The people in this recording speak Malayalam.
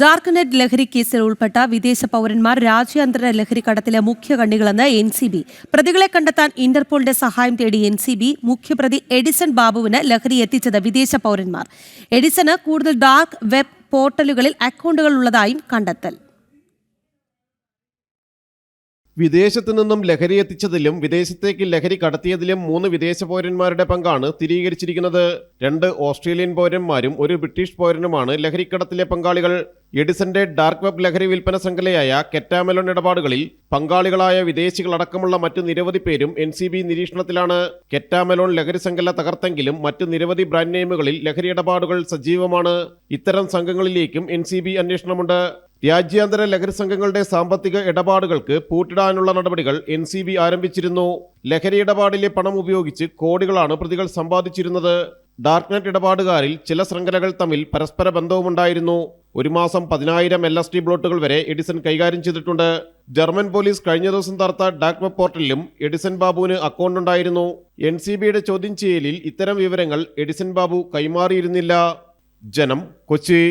ഡാർക്ക് നെറ്റ് ലഹരി കേസിൽ ഉൾപ്പെട്ട വിദേശ പൗരന്മാർ രാജ്യാന്തര ലഹരി കടത്തിലെ മുഖ്യ കണ്ണികളെന്ന് എൻ സി ബി. പ്രതികളെ കണ്ടെത്താൻ ഇന്റർപോളിന്റെ സഹായം തേടി എൻ സി ബി മുഖ്യപ്രതി എഡിസൺ ബാബുവിന് ലഹരി എത്തിച്ചത് വിദേശ പൗരന്മാർ. എഡിസന് കൂടുതൽ ഡാർക്ക് വെബ് പോർട്ടലുകളിൽ അക്കൗണ്ടുകൾ ഉള്ളതായും കണ്ടെത്തൽ. വിദേശത്തു നിന്നും ലഹരി എത്തിച്ചതിലും വിദേശത്തേക്ക് ലഹരി കടത്തിയതിലും മൂന്ന് വിദേശ പൗരന്മാരുടെ പങ്കാണ് സ്ഥിരീകരിച്ചിരിക്കുന്നത്. രണ്ട് ഓസ്ട്രേലിയൻ പൗരന്മാരും ഒരു ബ്രിട്ടീഷ് പൗരനുമാണ് ലഹരിക്കടത്തിലെ പങ്കാളികൾ. എഡിസന്റെ ഡാർക്ക് വെബ് ലഹരി വിൽപ്പന ശൃംഖലയായ കെറ്റാമലോൺ ഇടപാടുകളിൽ പങ്കാളികളായ വിദേശികളടക്കമുള്ള മറ്റു നിരവധി പേരും എൻ സി ബി നിരീക്ഷണത്തിലാണ്. കെറ്റാമലോൺ ലഹരി ശൃംഖല തകർത്തെങ്കിലും മറ്റു നിരവധി ബ്രാൻഡ് നെയിമുകളിൽ ലഹരി ഇടപാടുകൾ സജീവമാണ്. ഇത്തരം സംഘങ്ങളിലേക്കും എൻ സി ബി അന്വേഷണമുണ്ട്. രാജ്യാന്തര ലഹരി സംഘങ്ങളുടെ സാമ്പത്തിക ഇടപാടുകൾക്ക് പൂട്ടിടാനുള്ള നടപടികൾ എൻ സി ബി ആരംഭിച്ചിരുന്നു. ലഹരി ഇടപാടിലെ പണം ഉപയോഗിച്ച് കോടികളാണ് പ്രതികൾ സമ്പാദിച്ചിരുന്നത്. ഡാർക്ക്നെറ്റ് ഇടപാടുകാരിൽ ചില ശൃംഖലകൾ തമ്മിൽ പരസ്പര ബന്ധവുമുണ്ടായിരുന്നു. ഒരു മാസം പതിനായിരം എൽ എസ് ടി ബ്ലോട്ടുകൾ വരെ എഡിസൺ കൈകാര്യം ചെയ്തിട്ടുണ്ട്. ജർമ്മൻ പോലീസ് കഴിഞ്ഞ ദിവസം തർത്ത ഡാക്മ വെബ് പോർട്ടലിലും എഡിസൺ ബാബുവിന് അക്കൗണ്ട് ഉണ്ടായിരുന്നു. എൻ സി ബിയുടെ ചോദ്യം ചെയ്യലിൽ ഇത്തരം വിവരങ്ങൾ എഡിസൺ ബാബു കൈമാറിയിരുന്നില്ല. ജനം കൊച്ചി.